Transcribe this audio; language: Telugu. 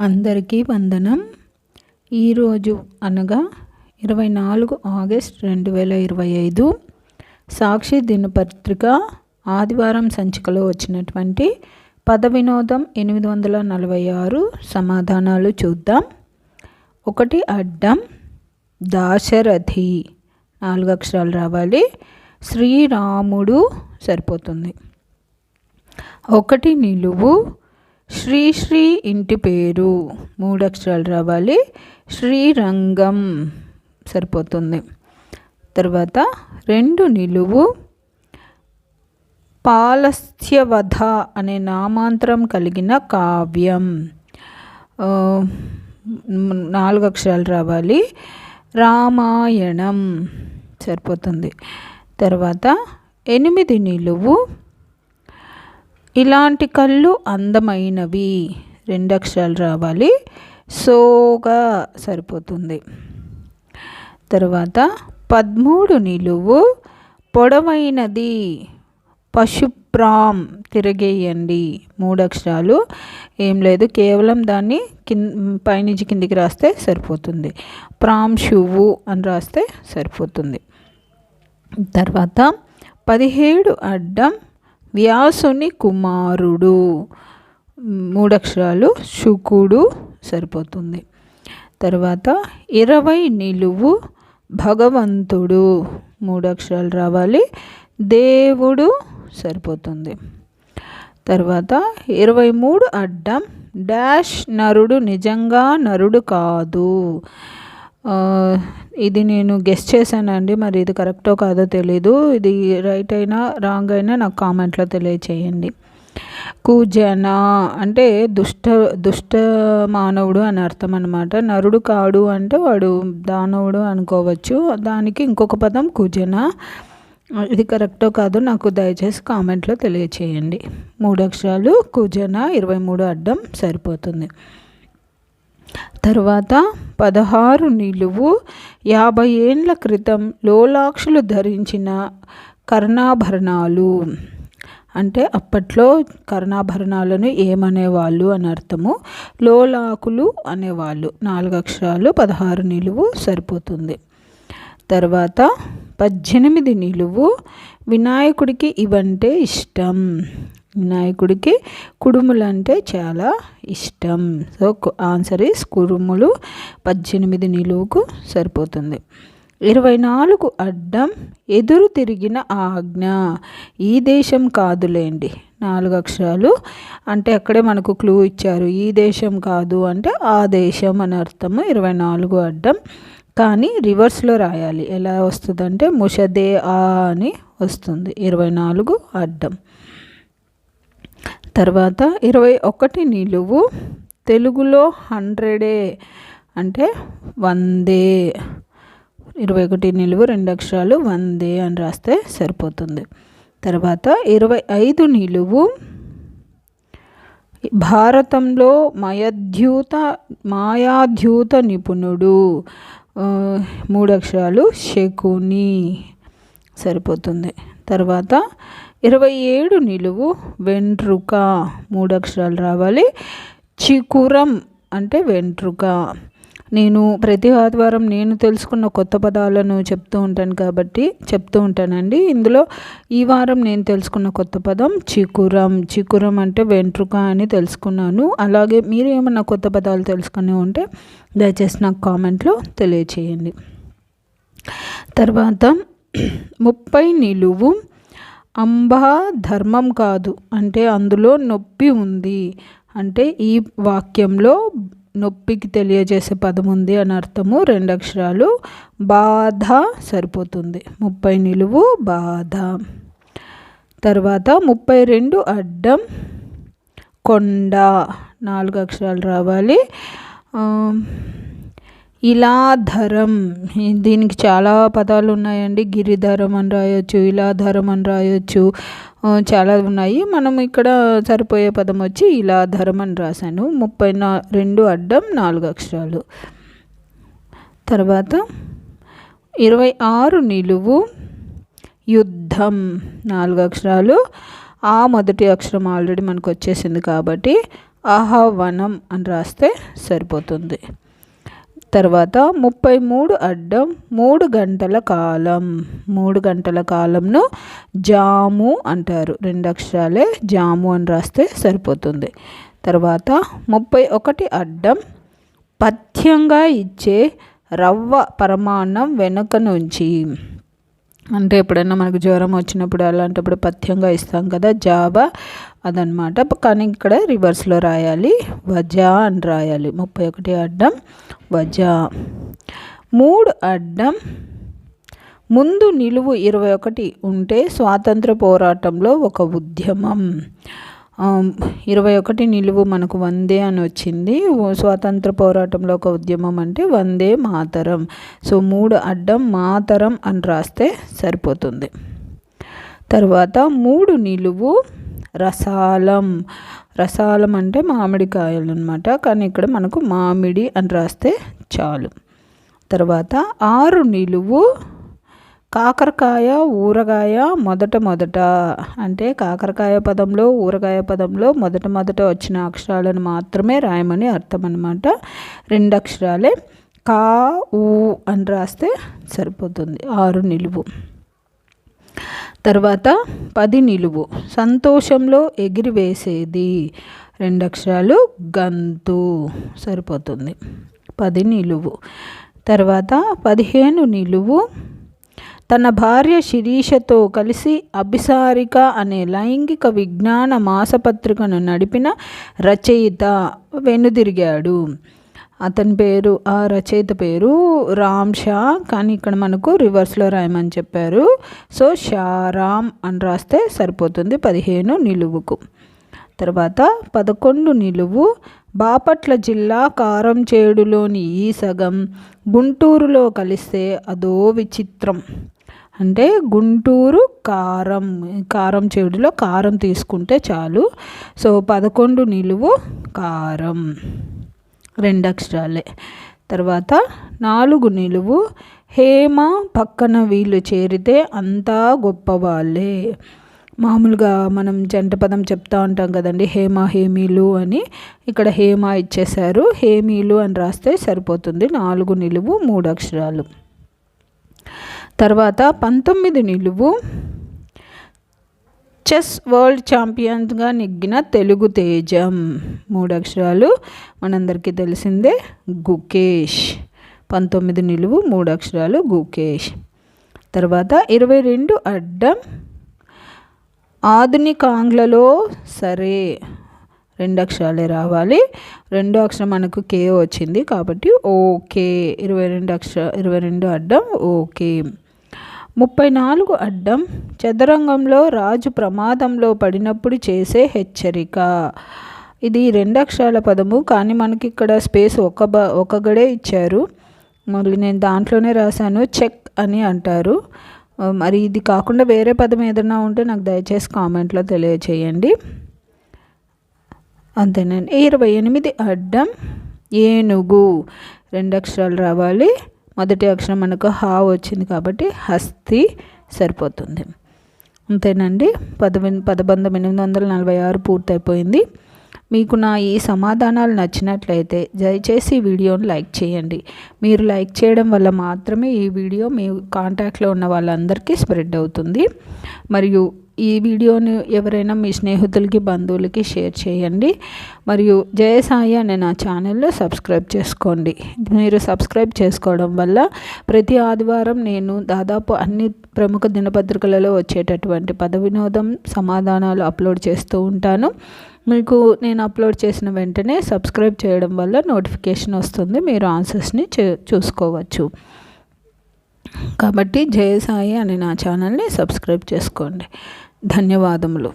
అందరికీ వందనం. ఈరోజు అనగా ఇరవై నాలుగు ఆగస్ట్ రెండు వేల ఇరవై ఐదు సాక్షి దినపత్రిక ఆదివారం సంచికలో వచ్చినటువంటి పద వినోదం ఎనిమిది వందల నలభై ఆరు సమాధానాలు చూద్దాం. ఒకటి అడ్డం దాశరథి. నాలుగు అక్షరాలు రావాలి. శ్రీరాముడు సరిపోతుంది. ఒకటి నిలువు శ్రీశ్రీ ఇంటి పేరు. మూడు అక్షరాలు రావాలి. శ్రీరంగం. సరిపోతుంది. తర్వాత రెండు నిలువు. పాలస్యవధ అనే నామాంతరం కలిగిన కావ్యం. నాలుగు అక్షరాలు రావాలి. రామాయణం. సరిపోతుంది. తర్వాత ఎనిమిది నిలువు. ఇలాంటి కళ్ళు అందమైనవి. రెండు అక్షరాలు రావాలి. సోగా సరిపోతుంది. తర్వాత పదమూడు నిలువు. పొడవైనది. పశుప్రాం తిరగేయండి. మూడు అక్షరాలు ఏం లేదు కేవలం దాన్ని కింద పైనుంచి కిందికి రాస్తే సరిపోతుంది. ప్రామ్ షువు అని రాస్తే సరిపోతుంది. తర్వాత పదిహేడు అడ్డం. వ్యాసుని కుమారుడు. మూడక్షరాలు శుకుడు సరిపోతుంది. తర్వాత ఇరవై నిలువు భగవంతుడు. మూడక్షరాలు రావాలి. దేవుడు సరిపోతుంది. తర్వాత ఇరవై మూడు అడ్డం డాష్ నరుడు నిజంగా నరుడు కాదు. ఇది నేను గెస్ట్ చేశానండి మరి ఇది కరెక్టో కాదో తెలీదు. ఇది రైట్ అయినా రాంగ్ అయినా నాకు కామెంట్లో తెలియచేయండి. కూజన అంటే దుష్ట దుష్ట మానవుడు అని అర్థం అనమాట నరుడు కాడు అంటే వాడు దానవుడు అనుకోవచ్చు. దానికి ఇంకొక పదం కుజన. ఇది కరెక్టో కాదో నాకు దయచేసి కామెంట్లో తెలియచేయండి. మూడు అక్షరాలు కుజన ఇరవై మూడు అడ్డం సరిపోతుంది. తర్వాత పదహారు నిలువు యాభై ఏండ్ల క్రితం లోలాక్షులు ధరించిన కర్ణాభరణాలు. అంటే అప్పట్లో కర్ణాభరణాలను ఏమనేవాళ్ళు అని అర్థము? లోలాకులు అనేవాళ్ళు. నాలుగు అక్షరాలు పదహారు నిలువు సరిపోతుంది. తర్వాత పద్దెనిమిది నిలువు వినాయకుడికి ఇవంటే ఇష్టం. వినాయకుడికి కుడుములు అంటే చాలా ఇష్టం. సో ఆన్సర్ ఈస్ కుడుములు పద్దెనిమిది నిలువుకు సరిపోతుంది. ఇరవై నాలుగు అడ్డం ఎదురు తిరిగిన ఆజ్ఞ. ఈ దేశం కాదులేండి. నాలుగు అక్షరాలు. అంటే అక్కడే మనకు క్లూ ఇచ్చారు. ఈ దేశం కాదు అంటే ఆ దేశం అని అర్థము. ఇరవై నాలుగు అడ్డం. కానీ రివర్స్లో రాయాలి. ఎలా వస్తుందంటే ముషదే ఆ అని వస్తుంది. ఇరవై నాలుగు అడ్డం. తర్వాత ఇరవై ఒకటి నిలువు తెలుగులో హండ్రెడే అంటే వందే. ఇరవై ఒకటి నిలువు రెండు అక్షరాలు వందే అని రాస్తే సరిపోతుంది. తర్వాత ఇరవై ఐదు నిలువు భారతంలో మయద్యూత మాయాద్యూత నిపుణుడు మూడు అక్షరాలు శకుని సరిపోతుంది. తర్వాత ఇరవై ఏడు నిలువు వెంట్రుక. మూడు అక్షరాలు రావాలి. చికురం అంటే వెంట్రుక. నేను ప్రతి ఆదివారం నేను తెలుసుకున్న కొత్త పదాలను చెప్తూ ఉంటాను కాబట్టి చెప్తూ ఉంటానండి. ఇందులో ఈ వారం నేను తెలుసుకున్న కొత్త పదం చికురం. చికురం అంటే వెంట్రుక అని తెలుసుకున్నాను. అలాగే మీరు ఏమన్నా కొత్త పదాలు తెలుసుకుని ఉంటే దయచేసి నాకు కామెంట్లో తెలియచేయండి. తర్వాత ముప్పై నిలువు అంబా ధర్మం కాదు. అంటే అందులో నొప్పి ఉంది. అంటే ఈ వాక్యంలో నొప్పికి తెలియజేసే పదం ఉంది అని అర్థము. రెండు అక్షరాలు. బాధ సరిపోతుంది. ముప్పై నిలువు బాధ. తర్వాత ముప్పై రెండు అడ్డం కొండ. నాలుగు అక్షరాలు రావాలి. ఇలాధరం. దీనికి చాలా పదాలు ఉన్నాయండి. గిరిధరం అని రాయొచ్చు ఇలాధరం అని రాయొచ్చు. చాలా ఉన్నాయి. మనం ఇక్కడ సరిపోయే పదం వచ్చి ఇలాధరం అని రాశాను. ముప్పై నా రెండు అడ్డం నాలుగు అక్షరాలు. తర్వాత ఇరవై ఆరు నిలువు యుద్ధం నాలుగు అక్షరాలు. ఆ మొదటి అక్షరం ఆల్రెడీ మనకు వచ్చేసింది కాబట్టి ఆహ్వానం అని రాస్తే సరిపోతుంది. తర్వాత ముప్పై మూడు అడ్డం మూడు గంటల కాలం. మూడు గంటల కాలంను జాము అంటారు. రెండు అక్షరాలే జాము అని రాస్తే సరిపోతుంది. తర్వాత ముప్పై ఒకటి అడ్డం పథ్యంగా ఇచ్చే రవ్వ పరమాన్నం వెనుక నుంచి. అంటే ఎప్పుడైనా మనకు జ్వరం వచ్చినప్పుడు అలాంటప్పుడు పథ్యంగా ఇస్తాం కదా జాబా అదనమాట. కానీ ఇక్కడ రివర్స్లో రాయాలి వజా అని రాయాలి. ముప్పై ఒకటి అడ్డం వజా మూడు అడ్డం. ముందు నిలువు ఇరవై ఒకటి ఉంటే స్వాతంత్ర పోరాటంలో ఒక ఉద్యమం. ఇరవై ఒకటి నిలువు మనకు వందే అని వచ్చింది. స్వాతంత్ర పోరాటంలో ఒక ఉద్యమం అంటే వందే మాతరం. సో మూడు అడ్డం మాతరం అని రాస్తే సరిపోతుంది. తర్వాత మూడు నిలువు. రసాలం. రసాలం అంటే మామిడికాయలు అనమాట కానీ ఇక్కడ మనకు మామిడి అని రాస్తే చాలు. తర్వాత ఆరు నిలువు కాకరకాయ ఊరగాయ మొదట మొదట. అంటే కాకరకాయ పదంలో ఊరగాయ పదంలో మొదట మొదట వచ్చిన అక్షరాలను మాత్రమే రాయమని అర్థం అనమాట రెండు అక్షరాలే కా ఊ అని రాస్తే సరిపోతుంది. ఆరు నిలువు. తర్వాత పది నిలువు. సంతోషంలో ఎగిరివేసేది. రెండు అక్షరాలు గంతు. సరిపోతుంది. పది నిలువు. తర్వాత పదిహేను నిలువు. తన భార్య శిరీషతో కలిసి అభిసారిక అనే లైంగిక విజ్ఞాన మాసపత్రికను నడిపిన రచయిత వెనుదిరిగాడు. అతని పేరు ఆ రచయిత పేరు రామ్ షా. కానీ ఇక్కడ మనకు రివర్స్లో రాయమని చెప్పారు. సో షారామ్ అని రాస్తే సరిపోతుంది పదిహేను నిలువుకు. తర్వాత పదకొండు నిలువు. బాపట్ల జిల్లా కారంచేడులోని ఈ సగం గుంటూరులో కలిస్తే అదో విచిత్రం. అంటే గుంటూరు కారం కారం చెడులో కారం తీసుకుంటే చాలు. సో పదకొండు నిలువు కారం. రెండు అక్షరాలే తర్వాత నాలుగు నిలువు హేమ పక్కన వీళ్ళు చేరితే అంతా గొప్ప వాళ్ళే మామూలుగా మనం జంట పదం చెప్తా ఉంటాం కదండి హేమ హేమీలు అని. ఇక్కడ హేమ ఇచ్చేశారు హేమీలు అని రాస్తే సరిపోతుంది నాలుగు నిలువు మూడు అక్షరాలు తర్వాత పంతొమ్మిది నిలువు చెస్ వరల్డ్ ఛాంపియన్గా నెగ్గిన తెలుగు తేజం. మూడు అక్షరాలు మనందరికీ తెలిసిందే గుకేష్. పంతొమ్మిది నిలువు మూడు అక్షరాలు గుకేష్. తర్వాత ఇరవై రెండు అడ్డం. ఆధునిక ఆంగ్లలో సరే రెండు అక్షరాలే రావాలి. రెండో అక్షరం మనకు కే వచ్చింది కాబట్టి ఓకే. ఇరవై రెండు అక్షర ఇరవై రెండు అడ్డం ఓకే. ముప్పై నాలుగు అడ్డం చదరంగంలో రాజు ప్రమాదంలో పడినప్పుడు చేసే హెచ్చరిక. ఇది రెండు అక్షరాల పదము. కానీ మనకి ఇక్కడ స్పేస్ ఒక బ ఒక గడే ఇచ్చారు. మళ్ళీ నేను దాంట్లోనే రాశాను. చెక్ అని అంటారు. మరి ఇది కాకుండా వేరే పదం ఏదైనా ఉంటే నాకు దయచేసి కామెంట్లో తెలియచేయండి. అంతేనండి. ఇరవై ఎనిమిది అడ్డం ఏనుగు. రెండు అక్షరాలు రావాలి. మొదటి అక్షరం మనకు హా వచ్చింది కాబట్టి హస్తి సరిపోతుంది. అంతేనండి. పదవి పదబంధం ఎనిమిది వందల నలభై ఆరు పూర్తయిపోయింది. మీకు నా ఈ సమాధానాలు నచ్చినట్లయితే దయచేసి ఈ లైక్ చేయండి. మీరు లైక్ చేయడం వల్ల మాత్రమే ఈ వీడియో మీ కాంటాక్ట్లో ఉన్న వాళ్ళందరికీ స్ప్రెడ్ అవుతుంది. మరియు ఈ వీడియోని ఎవరైనా మీ స్నేహితులకి బంధువులకి షేర్ చేయండి. మరియు జయసాయి అనే నా ఛానల్లో సబ్స్క్రైబ్ చేసుకోండి. మీరు సబ్స్క్రైబ్ చేసుకోవడం వల్ల ప్రతి ఆదివారం నేను దాదాపు అన్ని ప్రముఖ దినపత్రికలలో వచ్చేటటువంటి పద వినోదం సమాధానాలు అప్లోడ్ చేస్తూ ఉంటాను. మీకు నేను అప్లోడ్ చేసిన వెంటనే సబ్స్క్రైబ్ చేయడం వల్ల నోటిఫికేషన్ వస్తుంది. మీరు ఆన్సర్స్ని చూసుకోవచ్చు. కాబట్టి జయసాయి అనే నా ఛానల్ని సబ్స్క్రైబ్ చేసుకోండి. ధన్యవాదములు.